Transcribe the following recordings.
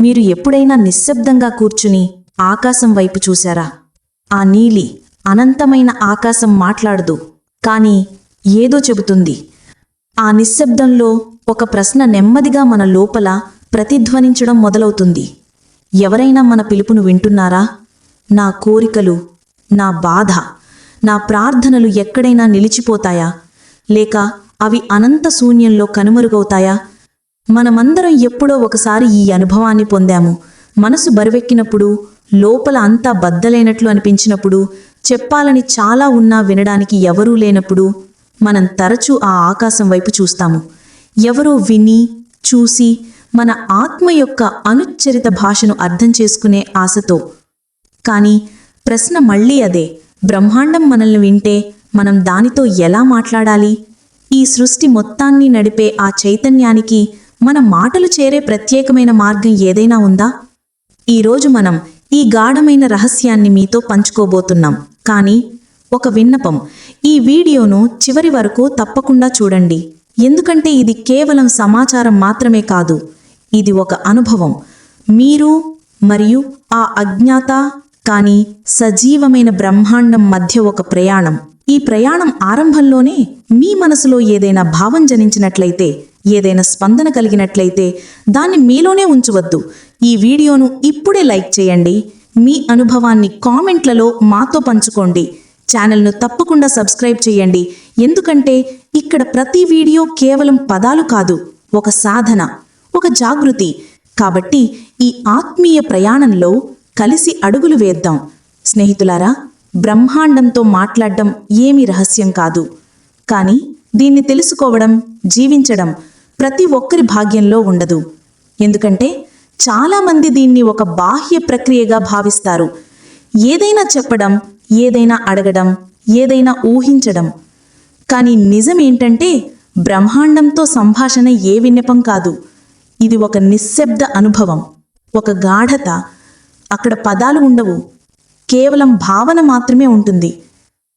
మీరు ఎప్పుడైనా నిశ్శబ్దంగా కూర్చుని ఆకాశం వైపు చూశారా? ఆ నీలి అనంతమైన ఆకాశం మాట్లాడదు కానీ ఏదో చెబుతుంది. ఆ నిశ్శబ్దంలో ఒక ప్రశ్న నెమ్మదిగా మన లోపల ప్రతిధ్వనించడం మొదలవుతుంది. ఎవరైనా మన పిలుపును వింటున్నారా? నా కోరికలు నా బాధ నా ప్రార్థనలు ఎక్కడైనా నిలిచిపోతాయా? లేక అవి అనంత శూన్యంలో కనుమరుగవుతాయా? మనమందరం ఎప్పుడో ఒకసారి ఈ అనుభవాన్ని పొందాము. మనసు బరువెక్కినప్పుడు లోపల అంతా బద్దలైనట్లు అనిపించినప్పుడు చెప్పాలని చాలా ఉన్నా వినడానికి ఎవరూ లేనప్పుడు మనం తరచూ ఆ ఆకాశం వైపు చూస్తాము. ఎవరో విని చూసి మన ఆత్మ యొక్క అనుచ్చరిత భాషను అర్థం చేసుకునే ఆశతో. కానీ ప్రశ్న మళ్ళీ అదే బ్రహ్మాండం మనల్ని వింటే మనం దానితో ఎలా మాట్లాడాలి? ఈ సృష్టి మొత్తాన్ని నడిపే ఆ చైతన్యానికి మన మాటలు చేరే ప్రత్యేకమైన మార్గం ఏదైనా ఉందా? ఈరోజు మనం ఈ గాఢమైన రహస్యాన్ని మీతో పంచుకోబోతున్నాం. కానీ ఒక విన్నపం ఈ వీడియోను చివరి వరకు తప్పకుండా చూడండి. ఎందుకంటే ఇది కేవలం సమాచారం మాత్రమే కాదు ఇది ఒక అనుభవం. మీరు మరియు ఆ అజ్ఞాత కానీ సజీవమైన బ్రహ్మాండం మధ్య ఒక ప్రయాణం. ఈ ప్రయాణం ఆరంభంలోనే మీ మనసులో ఏదైనా భావం జనించినట్లయితే ఏదైనా స్పందన కలిగినట్లయితే దాన్ని మీలోనే ఉంచవద్దు. ఈ వీడియోను ఇప్పుడే లైక్ చేయండి. మీ అనుభవాన్ని కామెంట్లలో మాతో పంచుకోండి. ఛానల్ను తప్పకుండా సబ్స్క్రైబ్ చేయండి. ఎందుకంటే ఇక్కడ ప్రతి వీడియో కేవలం పదాలు కాదు ఒక సాధన ఒక జాగృతి. కాబట్టి ఈ ఆత్మీయ ప్రయాణంలో కలిసి అడుగులు వేద్దాం. స్నేహితులారా బ్రహ్మాండంతో మాట్లాడడం ఏమీ రహస్యం కాదు. కానీ దీన్ని తెలుసుకోవడం జీవించడం ప్రతి ఒక్కరి భాగ్యంలో ఉండదు. ఎందుకంటే చాలామంది దీన్ని ఒక బాహ్య ప్రక్రియగా భావిస్తారు. ఏదైనా చెప్పడం ఏదైనా అడగడం ఏదైనా ఊహించడం. కానీ నిజం ఏంటంటే బ్రహ్మాండంతో సంభాషణ ఏ విన్నపం కాదు. ఇది ఒక నిశ్శబ్ద అనుభవం ఒక గాఢత. అక్కడ పదాలు ఉండవు. కేవలం భావన మాత్రమే ఉంటుంది.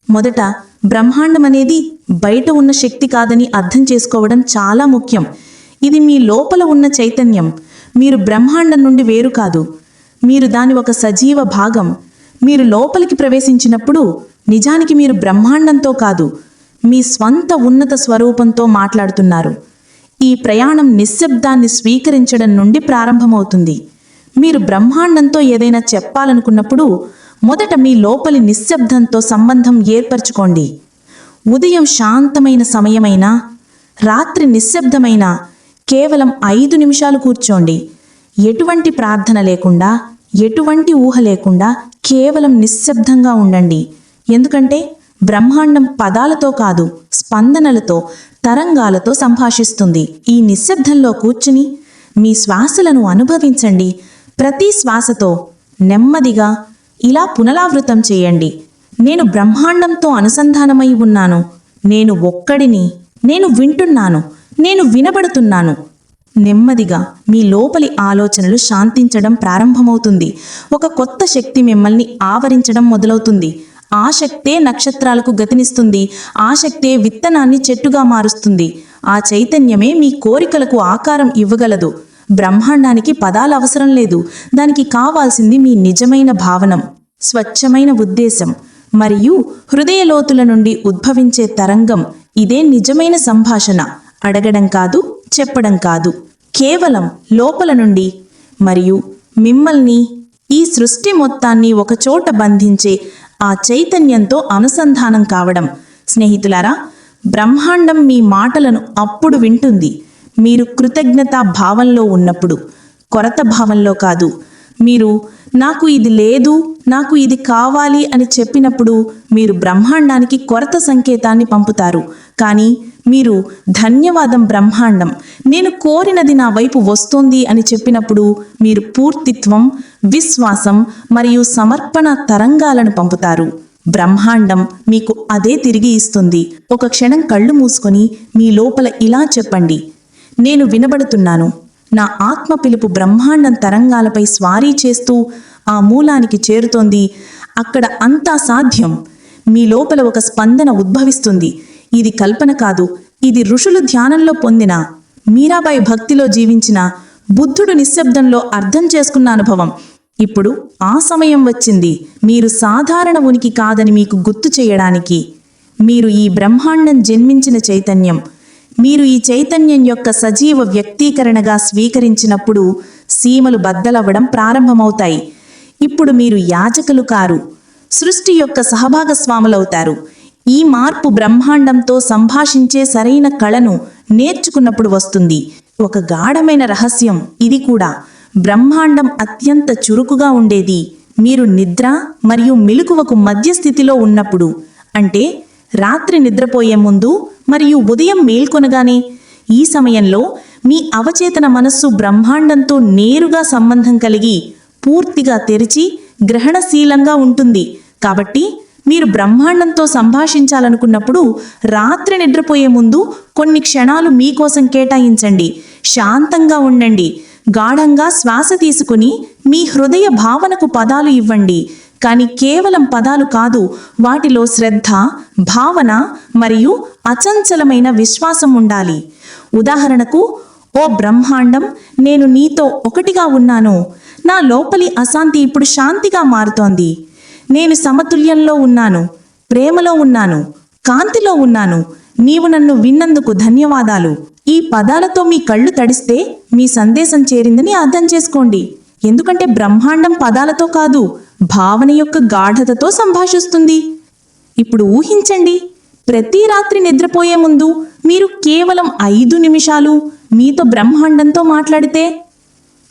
మొదట బ్రహ్మాండం అనేది బయట ఉన్న శక్తి కాదని అర్థం చేసుకోవడం చాలా ముఖ్యం. ఇది మీ లోపల ఉన్న చైతన్యం. మీరు బ్రహ్మాండం నుండి వేరు కాదు. మీరు దాని ఒక సజీవ భాగం. మీరు లోపలికి ప్రవేశించినప్పుడు నిజానికి మీరు బ్రహ్మాండంతో కాదు మీ స్వంత ఉన్నత స్వరూపంతో మాట్లాడుతున్నారు. ఈ ప్రయాణం నిశ్శబ్దాన్ని స్వీకరించడం నుండి ప్రారంభమవుతుంది. మీరు బ్రహ్మాండంతో ఏదైనా చెప్పాలనుకున్నప్పుడు మొదట మీ లోపలి నిశ్శబ్దంతో సంబంధం ఏర్పరచుకోండి. ఉదయం శాంతమైన సమయమైనా రాత్రి నిశ్శబ్దమైన కేవలం ఐదు నిమిషాలు కూర్చోండి. ఎటువంటి ప్రార్థన లేకుండా ఎటువంటి ఊహ లేకుండా కేవలం నిశ్శబ్దంగా ఉండండి. ఎందుకంటే బ్రహ్మాండం పదాలతో కాదు స్పందనలతో తరంగాలతో సంభాషిస్తుంది. ఈ నిశ్శబ్దంలో కూర్చుని మీ శ్వాసలను అనుభవించండి. ప్రతి శ్వాసతో నెమ్మదిగా ఇలా పునరావృతం చేయండి. నేను బ్రహ్మాండంతో అనుసంధానమై ఉన్నాను. నేను ఒక్కడిని నేను వింటున్నాను నేను వినబడుతున్నాను. నెమ్మదిగా మీ లోపలి ఆలోచనలు శాంతించడం ప్రారంభమవుతుంది. ఒక కొత్త శక్తి మిమ్మల్ని ఆవరించడం మొదలవుతుంది. ఆ శక్తే నక్షత్రాలకు గతినిస్తుంది. ఆ శక్తే విత్తనాన్ని చెట్టుగా మారుస్తుంది. ఆ చైతన్యమే మీ కోరికలకు ఆకారం ఇవ్వగలదు. బ్రహ్మాండానికి పదాలు అవసరం లేదు. దానికి కావాల్సింది మీ నిజమైన భావనం స్వచ్ఛమైన ఉద్దేశం. మరియు హృదయలోతుల నుండి ఉద్భవించే తరంగం ఇదే నిజమైన సంభాషణ. అడగడం కాదు చెప్పడం కాదు. కేవలం లోపల నుండి మరియు మిమ్మల్ని ఈ సృష్టి మొత్తాన్ని ఒకచోట బంధించే ఆ చైతన్యంతో అనుసంధానం కావడం. స్నేహితులారా బ్రహ్మాండం మీ మాటలను అప్పుడు వింటుంది. మీరు కృతజ్ఞతా భావంలో ఉన్నప్పుడు కొరత భావంలో కాదు. మీరు నాకు ఇది లేదు నాకు ఇది కావాలి అని చెప్పినప్పుడు మీరు బ్రహ్మాండానికి కొరత సంకేతాన్ని పంపుతారు. కానీ మీరు ధన్యవాదం బ్రహ్మాండం నేను కోరినది నా వైపు వస్తోంది అని చెప్పినప్పుడు మీరు పూర్తిత్వం విశ్వాసం మరియు సమర్పణ తరంగాలను పంపుతారు. బ్రహ్మాండం మీకు అదే తిరిగి ఇస్తుంది. ఒక క్షణం కళ్ళు మూసుకొని మీ లోపల ఇలా చెప్పండి. నేను వినబడుతున్నాను. నా ఆత్మ పిలుపు బ్రహ్మాండం తరంగాలపై స్వారీ చేస్తూ ఆ మూలానికి చేరుతోంది. అక్కడ అంతా సాధ్యం. మీ లోపల ఒక స్పందన ఉద్భవిస్తుంది. ఇది కల్పన కాదు. ఇది ఋషులు ధ్యానంలో పొందిన మీరాబాయి భక్తిలో జీవించిన బుద్ధుడు నిశ్శబ్దంలో అర్థం చేసుకున్న అనుభవం. ఇప్పుడు ఆ సమయం వచ్చింది. మీరు సాధారణ ఉనికి కాదని మీకు గుర్తు చేయడానికి. మీరు ఈ బ్రహ్మాండం జన్మించిన చైతన్యం. మీరు ఈ చైతన్యం యొక్క సజీవ వ్యక్తీకరణగా స్వీకరించినప్పుడు సీమలు బద్దలవ్వడం ప్రారంభమవుతాయి. ఇప్పుడు మీరు యాజకులు కారు. సృష్టి యొక్క సహభాగస్వాములవుతారు. ఈ మార్పు బ్రహ్మాండంతో సంభాషించే సరైన కళను నేర్చుకున్నప్పుడు వస్తుంది. ఒక గాఢమైన రహస్యం ఇది కూడా. బ్రహ్మాండం అత్యంత చురుకుగా ఉండేది. మీరు నిద్ర మరియు మెలకువకు మధ్య స్థితిలో ఉన్నప్పుడు. అంటే రాత్రి నిద్రపోయే ముందు మరియు ఉదయం మేల్కొనగానే ఈ సమయంలో మీ అవచేతన మనస్సు బ్రహ్మాండంతో నేరుగా సంబంధం కలిగి పూర్తిగా తెరిచి గ్రహణశీలంగా ఉంటుంది. కాబట్టి మీరు బ్రహ్మాండంతో సంభాషించాలనుకున్నప్పుడు రాత్రి నిద్రపోయే ముందు కొన్ని క్షణాలు మీకోసం కేటాయించండి. శాంతంగా ఉండండి. గాఢంగా శ్వాస తీసుకుని మీ హృదయ భావనకు పదాలు ఇవ్వండి. కానీ కేవలం పదాలు కాదు వాటిలో శ్రద్ధ భావన మరియు అచంచలమైన విశ్వాసం ఉండాలి. ఉదాహరణకు ఓ బ్రహ్మాండం నేను నీతో ఒకటిగా ఉన్నాను. నా లోపలి అశాంతి ఇప్పుడు శాంతిగా మారుతోంది. నేను సమతుల్యంలో ఉన్నాను ప్రేమలో ఉన్నాను కాంతిలో ఉన్నాను. నీవు నన్ను విన్నందుకు ధన్యవాదాలు. ఈ పదాలతో మీ కళ్ళు తడిస్తే మీ సందేశం చేరిందని అర్థం చేసుకోండి. ఎందుకంటే బ్రహ్మాండం పదాలతో కాదు భావన యొక్క గాఢతతో సంభాషిస్తుంది. ఇప్పుడు ఊహించండి ప్రతి రాత్రి నిద్రపోయే ముందు మీరు కేవలం ఐదు నిమిషాలు మీతో బ్రహ్మాండంతో మాట్లాడితే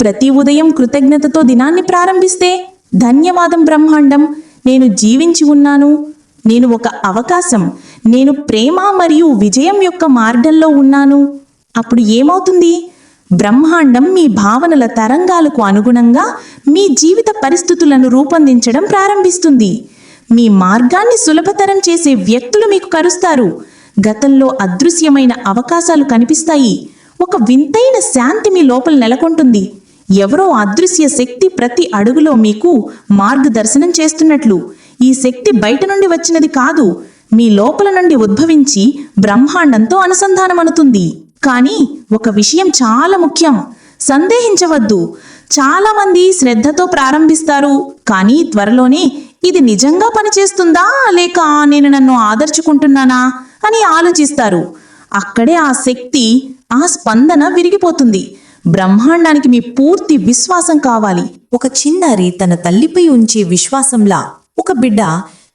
ప్రతి ఉదయం కృతజ్ఞతతో దినాన్ని ప్రారంభిస్తే ధన్యవాదం బ్రహ్మాండం నేను జీవించి ఉన్నాను నేను ఒక అవకాశం నేను ప్రేమ మరియు విజయం యొక్క మార్గంలో ఉన్నాను. అప్పుడు ఏమవుతుంది? బ్రహ్మాండం మీ భావనల తరంగాలకు అనుగుణంగా మీ జీవిత పరిస్థితులను రూపొందించడం ప్రారంభిస్తుంది. మీ మార్గాన్ని సులభతరం చేసే వ్యక్తులు మీకు కరుస్తారు. గతంలో అదృశ్యమైన అవకాశాలు కనిపిస్తాయి. ఒక వింతైన శాంతి మీ లోపల నెలకొంటుంది. ఎవరో అదృశ్య శక్తి ప్రతి అడుగులో మీకు మార్గదర్శనం చేస్తున్నట్లు. ఈ శక్తి బయట నుండి వచ్చినది కాదు మీ లోపల నుండి ఉద్భవించి బ్రహ్మాండంతో అనుసంధానమనుతుంది. కానీ ఒక విషయం చాలా ముఖ్యం. సందేహించవద్దు. చాలా మంది శ్రద్ధతో ప్రారంభిస్తారు. కానీ త్వరలోనే ఇది నిజంగా పనిచేస్తుందా? లేక నేను నన్ను ఆదర్చుకుంటున్నానా? అని ఆలోచిస్తారు. అక్కడే ఆ శక్తి ఆ స్పందన విరిగిపోతుంది. బ్రహ్మాండానికి మీ పూర్తి విశ్వాసం కావాలి. ఒక చిన్నారి తన తల్లిపై ఉంచే విశ్వాసంలా ఒక బిడ్డ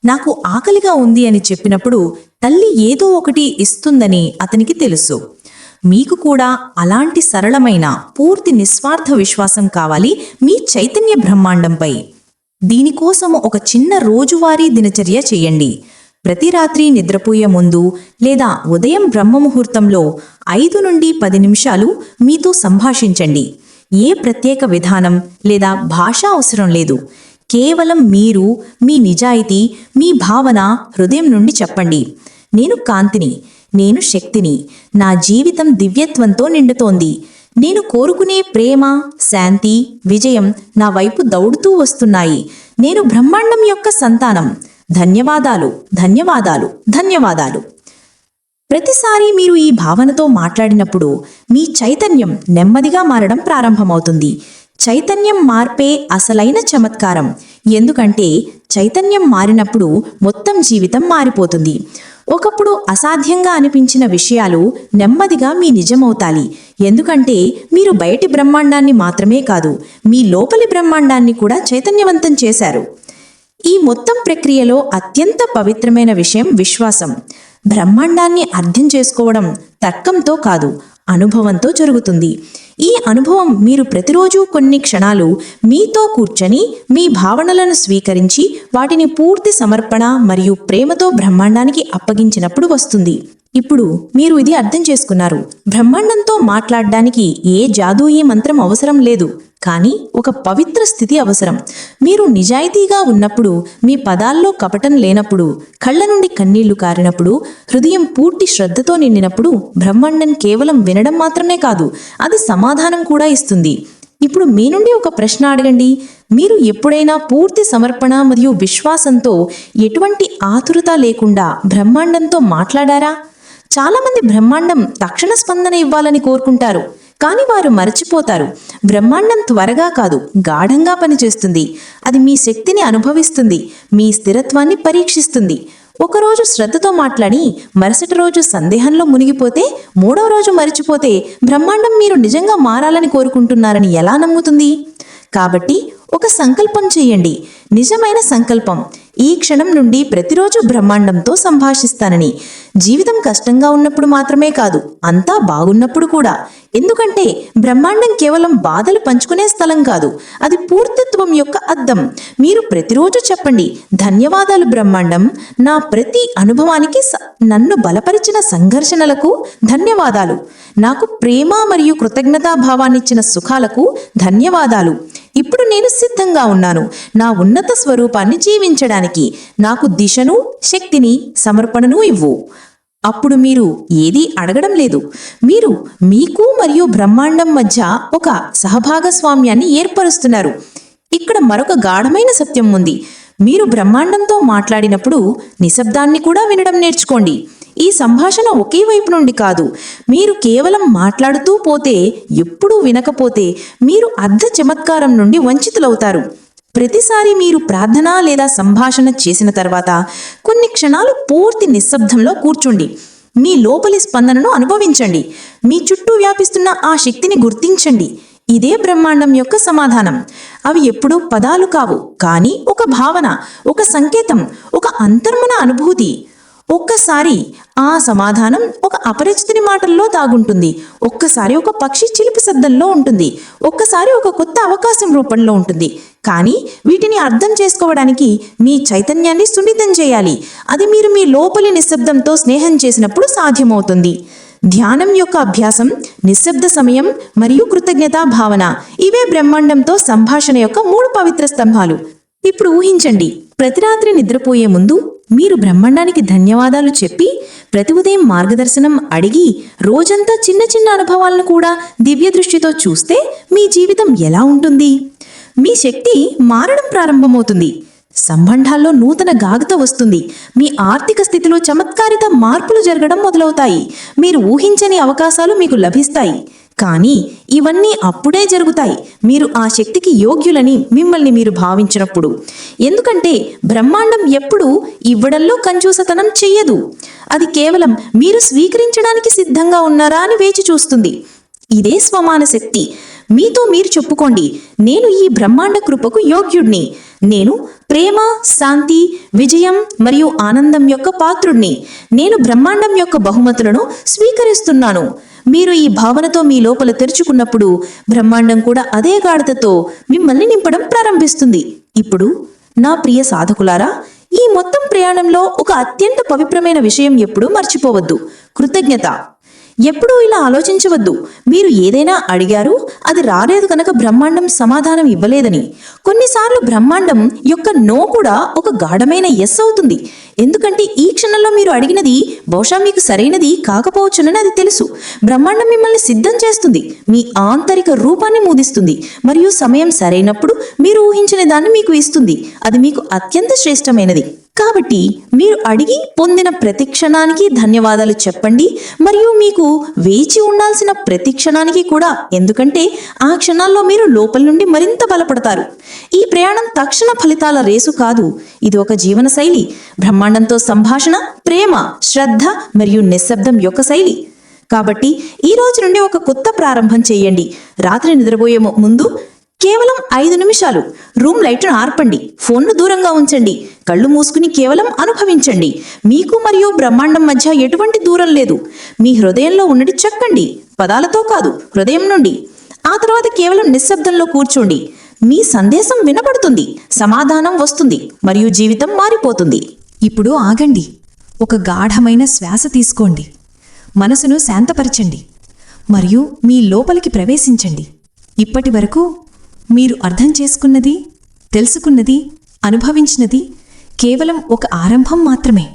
నాకు ఆకలిగా ఉంది అని చెప్పినప్పుడు తల్లి ఏదో ఒకటి ఇస్తుందని అతనికి తెలుసు. మీకు కూడా అలాంటి సరళమైన పూర్తి నిస్వార్థ విశ్వాసం కావాలి మీ చైతన్య బ్రహ్మాండంపై. దీనికోసం ఒక చిన్న రోజువారీ దినచర్య చేయండి. ప్రతి రాత్రి నిద్రపోయే ముందు లేదా ఉదయం బ్రహ్మముహూర్తంలో ఐదు నుండి పది నిమిషాలు మీతో సంభాషించండి. ఏ ప్రత్యేక విధానం లేదా భాష అవసరం లేదు. కేవలం మీరు మీ నిజాయితీ మీ భావన హృదయం నుండి చెప్పండి. నేను కాంతిని నేను శక్తిని. నా జీవితం దివ్యత్వంతో నిండుతోంది. నేను కోరుకునే ప్రేమ శాంతి విజయం నా వైపు దౌడుతూ వస్తున్నాయి. నేను బ్రహ్మాండం యొక్క సంతానం. ధన్యవాదాలు ధన్యవాదాలు ధన్యవాదాలు. ప్రతిసారి మీరు ఈ భావనతో మాట్లాడినప్పుడు మీ చైతన్యం నెమ్మదిగా మారడం ప్రారంభమవుతుంది. చైతన్యం మార్పే అసలైన చమత్కారం. ఎందుకంటే చైతన్యం మారినప్పుడు మొత్తం జీవితం మారిపోతుంది. ఒకప్పుడు అసాధ్యంగా అనిపించిన విషయాలు నెమ్మదిగా మీ నిజమవుతాలి ఎందుకంటే మీరు బయటి బ్రహ్మాండాన్ని మాత్రమే కాదు మీ లోపలి బ్రహ్మాండాన్ని కూడా చైతన్యవంతం చేశారు. ఈ మొత్తం ప్రక్రియలో అత్యంత పవిత్రమైన విషయం విశ్వాసం. బ్రహ్మాండాన్ని అర్థం చేసుకోవడం తర్కంతో కాదు అనుభవంతో జరుగుతుంది. ఈ అనుభవం మీరు ప్రతిరోజు కొన్ని క్షణాలు మీతో కూర్చొని మీ భావనలను స్వీకరించి వాటిని పూర్తి సమర్పణ మరియు ప్రేమతో బ్రహ్మాండానికి అప్పగించినప్పుడు వస్తుంది. ఇప్పుడు మీరు ఇది అర్థం చేసుకున్నారు. బ్రహ్మాండంతో మాట్లాడడానికి ఏ జాదూయీ మంత్రం అవసరం లేదు. కానీ ఒక పవిత్ర స్థితి అవసరం. మీరు నిజాయితీగా ఉన్నప్పుడు మీ పదాల్లో కపటం లేనప్పుడు కళ్ళ నుండి కన్నీళ్ళు కారినప్పుడు హృదయం పూర్తి శ్రద్ధతో నిండినప్పుడు బ్రహ్మాండం కేవలం వినడం మాత్రమే కాదు అది సమాధానం కూడా ఇస్తుంది. ఇప్పుడు మీ నుండి ఒక ప్రశ్న అడగండి. మీరు ఎప్పుడైనా పూర్తి సమర్పణ మరియు విశ్వాసంతో ఎటువంటి ఆతురత లేకుండా బ్రహ్మాండంతో మాట్లాడారా? చాలామంది బ్రహ్మాండం తక్షణ స్పందన ఇవ్వాలని కోరుకుంటారు. కానీ వారు మరచిపోతారు. బ్రహ్మాండం త్వరగా కాదు గాఢంగా పనిచేస్తుంది. అది మీ శక్తిని అనుభవిస్తుంది మీ స్థిరత్వాన్ని పరీక్షిస్తుంది. ఒకరోజు శ్రద్ధతో మాట్లాడి మరుసటి రోజు సందేహంలో మునిగిపోతే మూడో రోజు మరిచిపోతే బ్రహ్మాండం మీరు నిజంగా మారాలని కోరుకుంటున్నారని ఎలా నమ్ముతుంది? కాబట్టి ఒక సంకల్పం చేయండి. నిజమైన సంకల్పం. ఈ క్షణం నుండి ప్రతిరోజు బ్రహ్మాండంతో సంభాషిస్తానని. జీవితం కష్టంగా ఉన్నప్పుడు మాత్రమే కాదు అంతా బాగున్నప్పుడు కూడా. ఎందుకంటే బ్రహ్మాండం కేవలం బాధలు పంచుకునే స్థలం కాదు అది పూర్తిత్వం యొక్క అద్దం. మీరు ప్రతిరోజు చెప్పండి ధన్యవాదాలు బ్రహ్మాండం నా ప్రతి అనుభవానికి స- నన్ను బలపరిచిన సంఘర్షణలకు ధన్యవాదాలు. నాకు ప్రేమ మరియు కృతజ్ఞతాభావాన్నిచ్చిన సుఖాలకు ధన్యవాదాలు. ఇప్పుడు నేను సిద్ధంగా ఉన్నాను. నా ఉన్నత స్వరూపాన్ని జీవించడానికి నాకు దిశను శక్తిని సమర్పణను ఇవ్వు. అప్పుడు మీరు ఏదీ అడగడం లేదు. మీరు మీకు మరియు బ్రహ్మాండం మధ్య ఒక సహభాగస్వామ్యాన్ని ఏర్పరుస్తున్నారు. ఇక్కడ మరొక గాఢమైన సత్యం ఉంది. మీరు బ్రహ్మాండంతో మాట్లాడినప్పుడు నిశ్శబ్దాన్ని కూడా వినడం నేర్చుకోండి. ఈ సంభాషణ ఒకే వైపు నుండి కాదు. మీరు కేవలం మాట్లాడుతూ పోతే ఎప్పుడూ వినకపోతే మీరు అర్ధ చమత్కారం నుండి వంచితులవుతారు. ప్రతిసారి మీరు ప్రార్థన లేదా సంభాషణ చేసిన తర్వాత కొన్ని క్షణాలు పూర్తి నిశ్శబ్దంలో కూర్చోండి. మీ లోపలి స్పందనను అనుభవించండి. మీ చుట్టూ వ్యాపిస్తున్న ఆ శక్తిని గుర్తించండి. ఇదే బ్రహ్మాండం యొక్క సమాధానం. అవి ఎప్పుడూ పదాలు కావు కానీ ఒక భావన ఒక సంకేతం ఒక అంతర్మన అనుభూతి. ఒక్కసారి ఆ సమాధానం ఒక అపరిచితుని మాటల్లో దాగుంటుంది. ఒక్కసారి ఒక పక్షి చిలిపి శబ్దంలో ఉంటుంది. ఒక్కసారి ఒక కొత్త అవకాశం రూపంలో ఉంటుంది. కానీ వీటిని అర్థం చేసుకోవడానికి మీ చైతన్యాన్ని సున్నితం చేయాలి. అది మీరు మీ లోపలి నిశ్శబ్దంతో స్నేహం చేసినప్పుడు సాధ్యమవుతుంది. ధ్యానం యొక్క అభ్యాసం నిశ్శబ్ద సమయం మరియు కృతజ్ఞతా భావన ఇవే బ్రహ్మాండంతో సంభాషణ యొక్క మూడు పవిత్ర స్తంభాలు. ఇప్పుడు ఊహించండి. ప్రతి రాత్రి నిద్రపోయే ముందు మీరు బ్రహ్మాండానికి ధన్యవాదాలు చెప్పి ప్రతి ఉదయం మార్గదర్శనం అడిగి రోజంతా చిన్న చిన్న అనుభవాలను కూడా దివ్య దృష్టితో చూస్తే మీ జీవితం ఎలా ఉంటుంది? మీ శక్తి మారడం ప్రారంభమవుతుంది. సంబంధాల్లో నూతన గాగత వస్తుంది. మీ ఆర్థిక స్థితిలో చమత్కారిత మార్పులు జరగడం మొదలవుతాయి. మీరు ఊహించని అవకాశాలు మీకు లభిస్తాయి. కానీ ఇవన్నీ అప్పుడే జరుగుతాయి. మీరు ఆ శక్తికి యోగ్యులని మిమ్మల్ని మీరు భావించినప్పుడు. ఎందుకంటే బ్రహ్మాండం ఎప్పుడూ ఇవ్వడంలో కంజూసతనం చెయ్యదు. అది కేవలం మీరు స్వీకరించడానికి సిద్ధంగా ఉన్నారా అని వేచి చూస్తుంది. ఇదే స్వమాన శక్తి. మీతో మీరు చెప్పుకోండి. నేను ఈ బ్రహ్మాండ కృపకు యోగ్యుడిని. నేను ప్రేమ శాంతి విజయం మరియు ఆనందం యొక్క పాత్రుణ్ణి నేను బ్రహ్మాండం యొక్క బహుమతులను స్వీకరిస్తున్నాను. మీరు ఈ భావనతో మీ లోపల తెరుచుకున్నప్పుడు బ్రహ్మాండం కూడా అదే గాఢతతో మిమ్మల్ని నింపడం ప్రారంభిస్తుంది. ఇప్పుడు నా ప్రియ సాధకులారా ఈ మొత్తం ప్రయాణంలో ఒక అత్యంత పవిత్రమైన విషయం ఎప్పుడూ మర్చిపోవద్దు. కృతజ్ఞత. ఎప్పుడూ ఇలా ఆలోచించవద్దు. మీరు ఏదైనా అడిగారు అది రాలేదు కనుక బ్రహ్మాండం సమాధానం ఇవ్వలేదని. కొన్నిసార్లు బ్రహ్మాండం యొక్క నో కూడా ఒక గాఢమైన ఎస్ అవుతుంది. ఎందుకంటే ఈ క్షణంలో మీరు అడిగినది బహుశా మీకు సరైనది కాకపోవచ్చునని అది తెలుసు. బ్రహ్మాండం మిమ్మల్ని సిద్ధం చేస్తుంది. మీ ఆంతరిక రూపాన్ని మూదిస్తుంది. మరియు సమయం సరైనప్పుడు మీరు ఊహించిన దాన్ని మీకు ఇస్తుంది. అది మీకు అత్యంత శ్రేష్టమైనది. కాబట్టి మీరు అడిగి పొందిన ప్రతి క్షణానికి ధన్యవాదాలు చెప్పండి. మరియు మీకు వేచి ఉండాల్సిన ప్రతి క్షణానికి కూడా. ఎందుకంటే ఆ క్షణాల్లో మీరు లోపల నుండి మరింత బలపడతారు. ఈ ప్రయాణం తక్షణ ఫలితాల రేసు కాదు. ఇది ఒక జీవన శైలి. బ్రహ్మాండంతో సంభాషణ ప్రేమ శ్రద్ధ మరియు నిశ్శబ్దం యొక్క శైలి. కాబట్టి ఈ రోజు నుండి ఒక కొత్త ప్రారంభం చేయండి. రాత్రి నిద్రపోయే ముందు కేవలం ఐదు నిమిషాలు. రూమ్ లైట్ను ఆర్పండి. ఫోన్ను దూరంగా ఉంచండి. కళ్ళు మూసుకుని కేవలం అనుభవించండి. మీకు మరియు బ్రహ్మాండం మధ్య ఎటువంటి దూరం లేదు. మీ హృదయంలో ఉన్నది చెక్కండి. పదాలతో కాదు హృదయం నుండి. ఆ తర్వాత కేవలం నిశ్శబ్దంలో కూర్చోండి. మీ సందేశం వినపడుతుంది. సమాధానం వస్తుంది. మరియు జీవితం మారిపోతుంది. ఇప్పుడు ఆగండి. ఒక గాఢమైన శ్వాస తీసుకోండి. మనసును శాంతపరచండి. మరియు మీ లోపలికి ప్రవేశించండి. ఇప్పటి వరకు మీరు అర్థం చేసుకున్నది తెలుసుకున్నది అనుభవించినది కేవలం ఒక ఆరంభం మాత్రమే.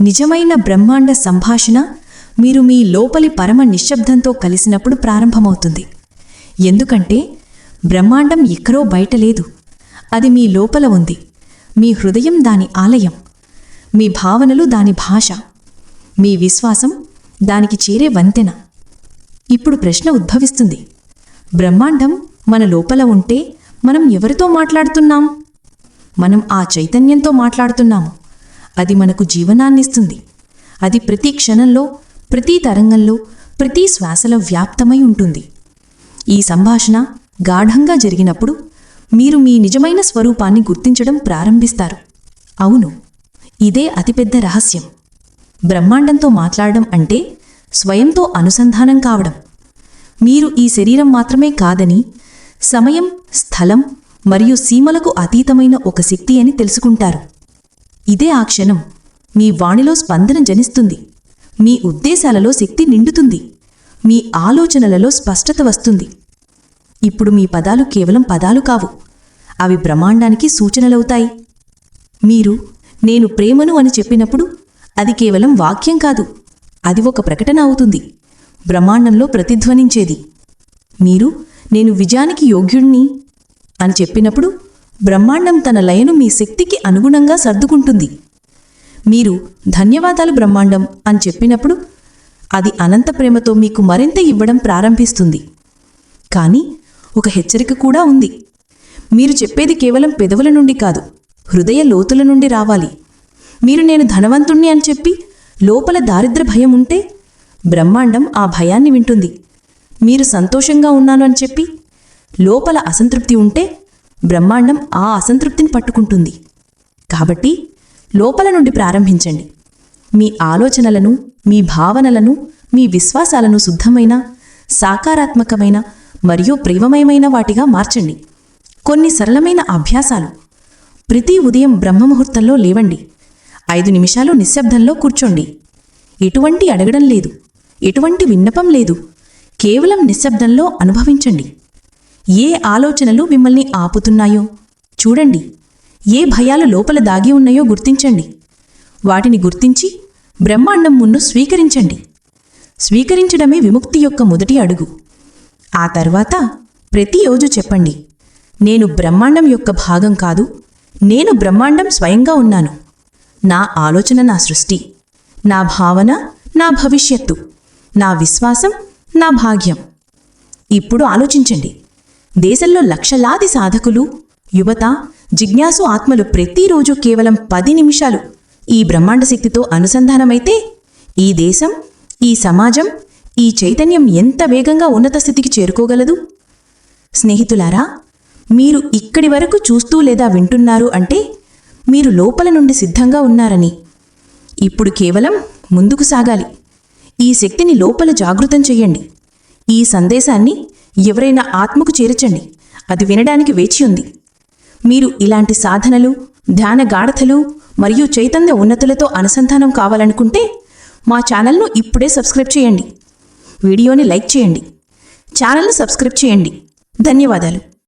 నిజమైన బ్రహ్మాండ సంభాషణ మీరు మీ లోపలి పరమ నిశ్శబ్దంతో కలిసినప్పుడు ప్రారంభమవుతుంది. ఎందుకంటే బ్రహ్మాండం ఎక్కడో బయట లేదు. అది మీ లోపల ఉంది. మీ హృదయం దాని ఆలయం. మీ భావనలు దాని భాష. మీ విశ్వాసం దానికి చేరే వంతెన. ఇప్పుడు ప్రశ్న ఉద్భవిస్తుంది. బ్రహ్మాండం మన లోపల ఉంటే మనం ఎవరితో మాట్లాడుతున్నాం? మనం ఆ చైతన్యంతో మాట్లాడుతున్నాము. అది మనకు జీవనాన్నిస్తుంది. అది ప్రతి క్షణంలో ప్రతి తరంగంలో ప్రతి శ్వాసలో వ్యాప్తమై ఉంటుంది. ఈ సంభాషణ గాఢంగా జరిగినప్పుడు మీరు మీ నిజమైన స్వరూపాన్ని గుర్తించడం ప్రారంభిస్తారు. అవును. ఇదే అతిపెద్ద రహస్యం. బ్రహ్మాండంతో మాట్లాడడం అంటే స్వయంతో అనుసంధానం కావడం. మీరు ఈ శరీరం మాత్రమే కాదని సమయం స్థలం మరియు సీమలకు అతీతమైన ఒక శక్తి అని తెలుసుకుంటారు. ఇదే ఆ క్షణం మీ వాణిలో స్పందన జనిస్తుంది. మీ ఉద్దేశాలలో శక్తి నిండుతుంది. మీ ఆలోచనలలో స్పష్టత వస్తుంది. ఇప్పుడు మీ పదాలు కేవలం పదాలు కావు. అవి బ్రహ్మాండానికి సూచనలవుతాయి. మీరు నేను ప్రేమను అని చెప్పినప్పుడు అది కేవలం వాక్యం కాదు అది ఒక ప్రకటన అవుతుంది. బ్రహ్మాండంలో ప్రతిధ్వనించేది. మీరు నేను విజయానికి యోగ్యుణ్ణి అని చెప్పినప్పుడు బ్రహ్మాండం తన లయను మీ శక్తికి అనుగుణంగా సర్దుకుంటుంది. మీరు ధన్యవాదాలు బ్రహ్మాండం అని చెప్పినప్పుడు అది అనంత ప్రేమతో మీకు మరింత ఇవ్వడం ప్రారంభిస్తుంది. కానీ ఒక హెచ్చరిక కూడా ఉంది. మీరు చెప్పేది కేవలం పెదవుల నుండి కాదు హృదయ లోతుల నుండి రావాలి. మీరు నేను ధనవంతుణ్ణి అని చెప్పి లోపల దారిద్ర భయం ఉంటే బ్రహ్మాండం ఆ భయాన్ని వింటుంది. మీరు సంతోషంగా ఉన్నాను అని చెప్పి లోపల అసంతృప్తి ఉంటే బ్రహ్మాండం ఆ అసంతృప్తిని పట్టుకుంటుంది. కాబట్టి లోపల నుండి ప్రారంభించండి. మీ ఆలోచనలను మీ భావనలను మీ విశ్వాసాలను శుద్ధమైన సాకారాత్మకమైన మరియు ప్రేమమయమైన వాటిగా మార్చండి. కొన్ని సరళమైన అభ్యాసాలు ప్రతి ఉదయం బ్రహ్మముహూర్తంలో లేవండి. ఐదు నిమిషాలు నిశ్శబ్దంలో కూర్చోండి. ఎటువంటి అడగడం లేదు. ఎటువంటి విన్నపం లేదు. కేవలం నిశ్శబ్దంలో అనుభవించండి. ఏ ఆలోచనలు మిమ్మల్ని ఆపుతున్నాయో చూడండి. ఏ భయాలు లోపల దాగి ఉన్నాయో గుర్తించండి. వాటిని గుర్తించి బ్రహ్మాండం ముందు స్వీకరించండి. స్వీకరించడమే విముక్తి యొక్క మొదటి అడుగు. ఆ తర్వాత ప్రతిరోజు చెప్పండి. నేను బ్రహ్మాండం యొక్క భాగం కాదు నేను బ్రహ్మాండం స్వయంగా ఉన్నాను. నా ఆలోచన నా సృష్టి. నా భావన నా భవిష్యత్తు. నా విశ్వాసం నా భాగ్యం. ఇప్పుడు ఆలోచించండి. దేశంలో లక్షలాది సాధకులు యువత జిజ్ఞాసు ఆత్మలు ప్రతిరోజు కేవలం పది నిమిషాలు ఈ బ్రహ్మాండ శక్తితో అనుసంధానమైతే ఈ దేశం ఈ సమాజం ఈ చైతన్యం ఎంత వేగంగా ఉన్నత స్థితికి చేరుకోగలదు? స్నేహితులారా మీరు ఇక్కడి వరకు చూస్తూ లేదా వింటున్నారు అంటే మీరు లోపల నుండి సిద్ధంగా ఉన్నారని. ఇప్పుడు కేవలం ముందుకు సాగాలి. ఈ శక్తిని లోపల జాగృతం చెయ్యండి. ఈ సందేశాన్ని ఎవరైనా ఆత్మకు చేర్చండి. అది వినడానికి వేచి ఉంది. మీరు ఇలాంటి సాధనలు ధ్యాన గాఢతలు మరియు చైతన్య ఉన్నతులతో అనుసంధానం కావాలనుకుంటే మా ఛానల్ను ఇప్పుడే సబ్స్క్రైబ్ చేయండి. వీడియోని లైక్ చేయండి. ఛానల్ను సబ్స్క్రైబ్ చేయండి. ధన్యవాదాలు.